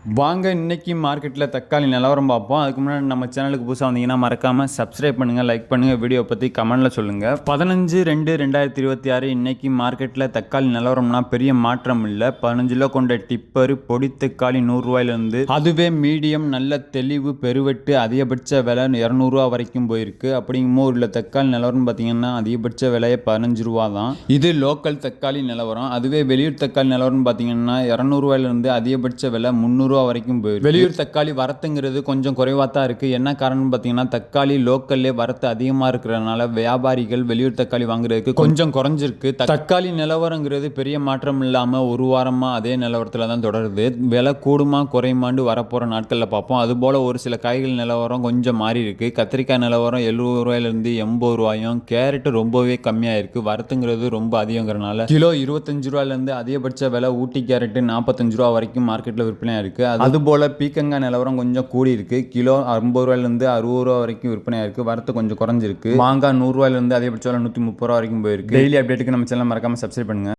வாங்க இன்றைக்கி மார்க்கெட்டில் தக்காளி நிலவரம் பார்ப்போம். அதுக்கு முன்னாடி நம்ம சேனலுக்கு புதுசாக வந்தீங்கன்னா மறக்காமல் சப்ஸ்கிரைப் பண்ணுங்கள் லைக் பண்ணுங்கள் வீடியோ பற்றி கமெண்ட்டில் சொல்லுங்கள் பதினஞ்சு ரெண்டு ரெண்டாயிரத்தி இருபத்தி ஆறு இன்றைக்கி மார்க்கெட்டில் தக்காளி நிலவரம்னா பெரிய மாற்றம் இல்லை. பதினஞ்சு கிலோ கொண்ட டிப்பர் பொடி தக்காளி நூறுரூவாயிலேருந்து அதுவே மீடியம் நல்ல தெளிவு பெருவெட்டு அதிகபட்ச விலை இரநூறுவா வரைக்கும் போயிருக்கு. அப்படிங்கும்போது உள்ள தக்காளி நிலவரம் பார்த்தீங்கன்னா அதிகபட்ச விலையே பதினஞ்சு ரூபா தான். இது லோக்கல் தக்காளி நிலவரம். அதுவே வெளியூர் தக்காளி நிலவரம்னு பார்த்தீங்கன்னா இரநூறுவாயிலிருந்து அதிகபட்ச விலை முந்நூறுரூவா வரைக்கும் போயிருக்கு வெளியூர் தக்காளி வரத்துங்கிறது கொஞ்சம் குறைவாக தான் இருக்குது என்ன காரணம்னு பார்த்தீங்கன்னா தக்காளி லோக்கல்லே வரத்து அதிகமாக இருக்கிறதுனால வியாபாரிகள் வெளியூர் தக்காளி வாங்குறதுக்கு கொஞ்சம் குறைஞ்சிருக்கு. தக்காளி நிலவரங்கிறது பெரிய மாற்றம் இல்லாமல் ஒரு வாரமாக அதே நிலவரத்தில் தான் தொடருது. விலை கூடுமா குறையுமாண்டு வரப்போகிற நாட்களில் பார்ப்போம். அதுபோல் ஒரு சில காய்கள் நிலவரம் கொஞ்சம் மாறி இருக்கு கத்திரிக்காய் நிலவரம் எழுபது ரூபாயிலிருந்து எண்பது ரூபாயும் கேரட் ரொம்பவே கம்மியாக இருக்குது வரத்துங்கிறது ரொம்ப அதிகங்கிறனால கிலோ இருபத்தஞ்சு ரூபாயிலேருந்து அதிகபட்ச விலை ஊட்டி கேரட்டு நாற்பத்தஞ்சு ரூபா வரைக்கும் மார்க்கெட்டில் விற்பனையாக இருக்குது அது அதுபோல் பீக்கங்காய் நிலவரம் கொஞ்சம் கூடி இருக்கு கிலோ ஐம்பது ரூபாயிலேருந்து அறுபது ரூபா வரைக்கும் விற்பனையாக இருக்குது வரத்து கொஞ்சம் குறைஞ்சிருக்கு. மாங்காய் நூறுரூவாயிலேருந்து அதிகபட்ச விலை நூற்றி முப்பது ரூபா வரைக்கும் போயிருக்கு. டெய்லி அப்டேட்டுக்கு நம்ம சேனல் மறக்காமல் சப்ஸ்கிரைப் பண்ணுங்கள்